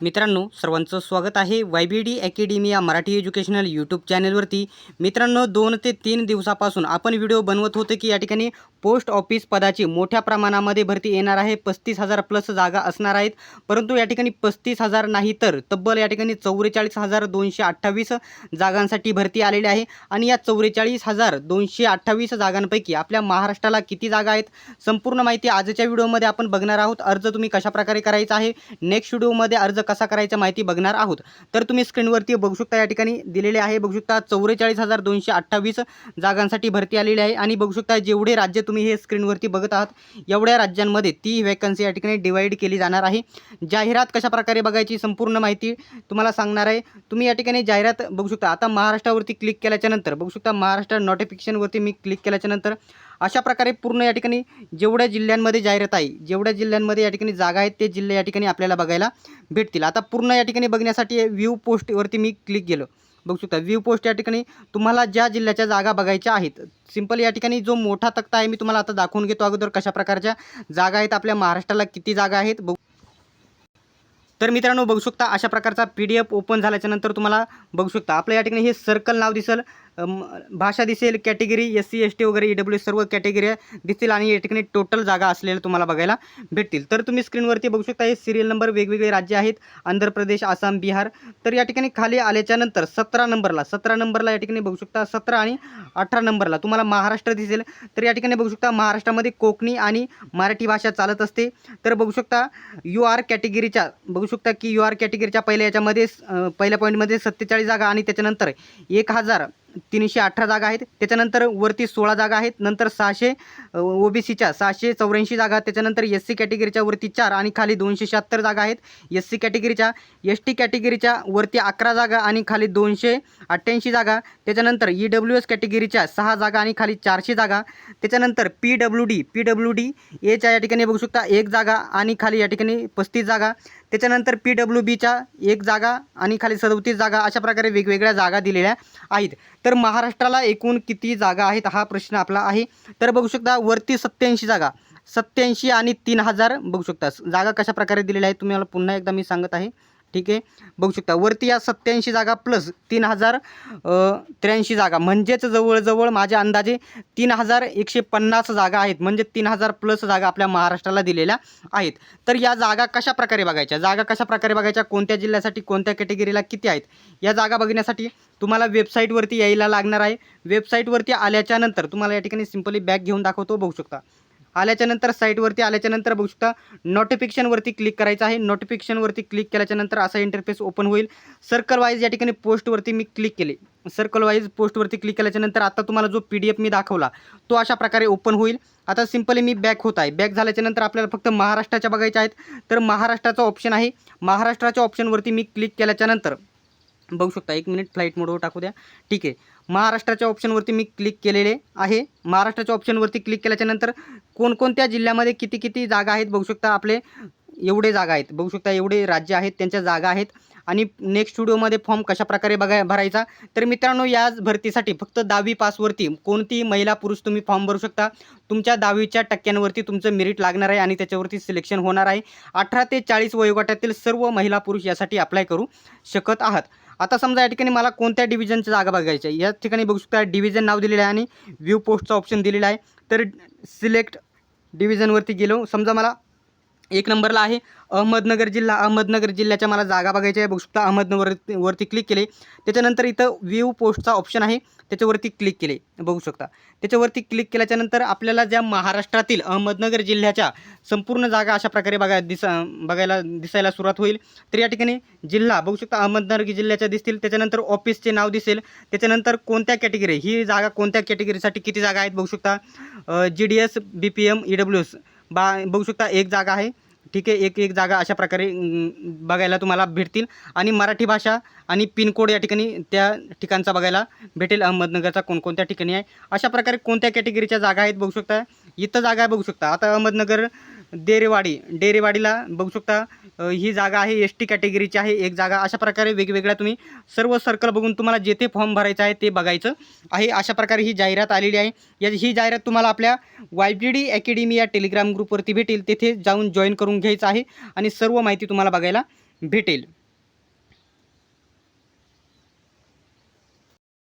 मित्रांनो सर्वांचं स्वागत आहे वाय बी डी अकॅडमी या मराठी एज्युकेशनल यूट्यूब चॅनलवरती. मित्रांनो दोन ते तीन दिवसापासून आपण व्हिडिओ बनवत होतो की या ठिकाणी पोस्ट ऑफिस पदाची मोठ्या प्रमाणामध्ये भरती येणार आहे. पस्तीस हजार प्लस जागा असणार आहेत. परंतु या ठिकाणी पस्तीस हजार नाही तर तब्बल या ठिकाणी चौवेचाळीस हजार दोनशे अठ्ठावीस जागांसाठी भरती आलेली आहे. आणि या चौवेचाळीस हजार दोनशे अठ्ठावीस जागांपैकी आपल्या महाराष्ट्राला किती जागा आहेत? संपूर्ण माहिती आजच्या व्हिडिओमध्ये आपण बघणार आहोत. अर्ज तुम्ही कशाप्रकारे करायचा आहे? नेक्स्ट व्हिडिओमध्ये अर्ज कसा करायचा माहिती बघणार आहोत. तर तुम्ही स्क्रीनवरती बघू शकता या ठिकाणी दिलेले आहे. बघू शकता चौवेचाळीस हजार दोनशे अठ्ठावीस जागांसाठी भरती आलेली आहे. आणि बघू शकता जेवढे राज्य तुम्ही हे स्क्रीनवरती बघत आहात. एवढ्या राज्यांमध्ये ती वॅकन्सी या ठिकाणी डिवाईड केली जाणार आहे. जाहिरात कशाप्रकारे बघायची संपूर्ण माहिती तुम्हाला सांगणार आहे. तुम्ही या ठिकाणी जाहिरात बघू शकता. आता महाराष्ट्रावरती क्लिक केल्याच्यानंतर बघू शकता महाराष्ट्र नोटिफिकेशनवरती मी क्लिक केल्याच्यानंतर अशा प्रकारे पूर्ण या ठिकाणी जेवढ्या जिल्ह्यांमध्ये जाहिरात आहे जेवढ्या जिल्ह्यांमध्ये या ठिकाणी जागा आहेत ते जिल्हे या ठिकाणी आपल्याला बघायला भेटतील. आता पूर्ण या ठिकाणी बघण्यासाठी व्ह्यू पोस्टवरती मी क्लिक केलं. बघू शकता. व्ह्यू पोस्ट या ठिकाणी तुम्हाला ज्या जिल्ह्याच्या जागा बघायच्या आहेत सिंपल या ठिकाणी जो मोठा तक्ता आहे मी तुम्हाला आता दाखवून घेतो अगोदर कशा प्रकारच्या जागा आहेत आपल्या महाराष्ट्राला किती जागा आहेत. बघू. तर मित्रांनो बघू शकता अशा प्रकारचा पी डी एफ ओपन झाल्याच्यानंतर तुम्हाला बघू शकता. आपल्या या ठिकाणी हे सर्कल नाव दिसेल. भाषा दिसेल category S C S T वगैरे ई डब्ल्यू सर्व कॅटेगरी दिसतील आणि या ठिकाणी टोटल जागा असलेल्या तुम्हाला बघायला भेटतील. तर तुम्ही स्क्रीनवरती बघू शकता हे सिरियल नंबर वेगवेगळे राज्य आहेत. आंध्र प्रदेश आसाम बिहार. तर या ठिकाणी खाली आल्याच्यानंतर सतरा नंबरला सतरा नंबरला या ठिकाणी बघू शकता सतरा आणि अठरा नंबरला. तुम्हाला महाराष्ट्र दिसेल. तर या ठिकाणी बघू शकता महाराष्ट्रामध्ये कोकणी आणि मराठी भाषा चालत असते. तर बघू शकता यू आर कॅटेगरीच्या बघू शकता की यू आर कॅटेगरीच्या पहिल्या याच्यामध्ये पहिल्या पॉईंटमध्ये सत्तेचाळीस जागा आणि त्याच्यानंतर एक हजार तीनशे अठरा जागा आहेत. त्याच्यानंतर वरती सोळा जागा आहेत. नंतर सहाशे ओ बी सीच्या सहाशे चौऱ्याऐंशी जागा त्याच्यानंतर एस सी कॅटेगरीच्या वरती चार आणि खाली दोनशे शहात्तर जागा आहेत. एस सी कॅटेगरीच्या एस टी कॅटेगरीच्या वरती अकरा जागा आणि खाली दोनशे अठ्ठ्याऐंशी जागा. त्याच्यानंतर ई डब्ल्यू एस कॅटेगरीच्या सहा जागा आणि खाली चारशे जागा. त्याच्यानंतर P W D P W D एच्या या ठिकाणी बघू शकता एक जागा आणि खाली या ठिकाणी पस्तीस जागा. त्याच्यानंतर पी डब्ल्यू बीच्या एक जागा आणि खाली सदोतीस जागा अशा प्रकारे वेगवेगळ्या जागा दिलेल्या आहेत. तर तर महाराष्ट्राला एकूण किती जागा आहेत? हा प्रश्न आपला आहे. तर बघू शकता वरती सत्याऐंशी जागा. सत्याऐंशी आणि तीन हजार बघू शकता. जागा कशा प्रकारे दिलेल्या आहेत तुम्हाला पुन्हा एकदा मी सांगत आहे. ठीक आहे? बघू शकता वरती या सत्याऐंशी जागा प्लस तीन हजार त्र्याऐंशी जागा. म्हणजेच जवळजवळ माझ्या अंदाजे तीन हजार एकशे पन्नास जागा आहेत. म्हणजे तीन हजार प्लस जागा आपल्या महाराष्ट्राला दिलेल्या आहेत. तर या जागा कशा प्रकारे बघायच्या? जागा कशा प्रकारे बघायच्या? कोणत्या जिल्ह्यासाठी कोणत्या कॅटेगरीला किती आहेत? या जागा बघण्यासाठी तुम्हाला वेबसाईटवरती यायला लागणार आहे. वेबसाईटवरती आल्याच्यानंतर तुम्हाला या ठिकाणी सिम्पली बॅग घेऊन दाखवतो. बघू शकता. आल्याच्यानंतर साईटवरती आल्याच्यानंतर बघू शकता नोटिफिकेशनवरती क्लिक करायचं आहे. नोटिफिकेशनवरती क्लिक केल्याच्यानंतर असा इंटरफेस ओपन होईल. सर्कल वाईज या ठिकाणी पोस्टवरती मी क्लिक केले. सर्कल वाईज पोस्टवरती क्लिक केल्याच्यानंतर आता तुम्हाला जो पी डी एफ मी दाखवला तो अशा प्रकारे ओपन होईल. आता सिम्पली मी बॅक होत आहे. बॅक झाल्याच्यानंतर आपल्याला फक्त महाराष्ट्राच्या बघायच्या आहेत. तर महाराष्ट्राचा ऑप्शन आहे. महाराष्ट्राच्या ऑप्शनवरती मी क्लिक केल्याच्यानंतर बघू शकता एक मिनिट फ्लाईट मोडवर टाकू द्या. ठीक आहे. महाराष्ट्राच्या ऑप्शनवरती मी क्लिक केलेले आहे. महाराष्ट्राच्या ऑप्शनवरती क्लिक केल्याच्यानंतर कोणकोणत्या जिल्ह्यामध्ये किती किती जागा आहेत बघू शकता आपले. एवढे जागा आहेत. बघू शकता एवढे राज्य आहेत त्यांच्या जागा आहेत. आणि नेक्स्ट स्टुडिओमध्ये फॉर्म कशा प्रकारे बघाय भरायचा? तर मित्रांनो या भरतीसाठी फक्त दहावी पासवरती कोणतीही महिला पुरुष तुम्ही फॉर्म भरू शकता? तुमच्या दहावीच्या टक्क्यांवरती तुमचं मेरिट लागणार आहे आणि त्याच्यावरती सिलेक्शन होणार आहे. अठरा ते चाळीस वयोगटातील सर्व महिला पुरुष यासाठी अप्लाय करू शकत आहात. आता समजा या ठिकाणी मला कोणत्या डिव्हिजनची जागा बघायची आहे? या ठिकाणी बघू शकता डिव्हिजन नाव दिलेलं आहे आणि व्ह्यू पोस्टचा ऑप्शन दिलेला आहे. तर सिलेक्ट डिव्हिजनवरती गेलो. समजा मला एक नंबरला आहे. अहमदनगर जिल्हा अहमदनगर जिल्ह्याच्या मला जागा बघायच्या आहे. बघू शकता अहमदनगर वरती क्लिक केले. त्याच्यानंतर इथं व्ह्यू पोस्टचा ऑप्शन आहे. त्याच्यावरती क्लिक केले. बघू शकता. त्याच्यावरती क्लिक केल्याच्यानंतर आपल्याला ज्या महाराष्ट्रातील अहमदनगर जिल्ह्याच्या संपूर्ण जागा अशा प्रकारे बघा दिसा बघायला दिसायला सुरुवात होईल. तर या ठिकाणी जिल्हा बघू शकता अहमदनगर जिल्ह्याच्या दिसतील. त्याच्यानंतर ऑफिसचे नाव दिसेल. त्याच्यानंतर कोणत्या कॅटेगरी ही जागा कोणत्या कॅटेगरीसाठी किती जागा आहेत? बघू शकता. G D S B P M E W S बा बघू शकता एक जागा आहे. ठीक आहे एक एक जागा अशा प्रकारे बघायला तुम्हाला भेटतील. आणि मराठी भाषा आणि पिनकोड या ठिकाणी त्या ठिकाणचा बघायला भेटेल. अहमदनगरचा कोणकोणत्या ठिकाणी आहे. अशा प्रकारे कोणत्या कॅटेगरीच्या जागा आहेत बघू शकता. इथं जागा आहे बघू शकता. आता अहमदनगर डेरेवाडी. डेरेवाडीला बघू शकता ही जागा आहे एस टी कॅटेगरीची आहे. एक जागा अशा प्रकारे वेगवेगळ्या तुम्ही सर्व सर्कल बघून तुम्हाला जेथे फॉर्म भरायचा आहे ते बघायचं आहे. अशा प्रकारे ही जाहिरात आलेली आहे. या ही जाहिरात तुम्हाला आपल्या वाय बी डी अकॅडमी या टेलिग्राम ग्रुपवरती भेटेल. तेथे जाऊन जॉईन करून घ्यायचं आहे आणि सर्व माहिती तुम्हाला बघायला भेटेल.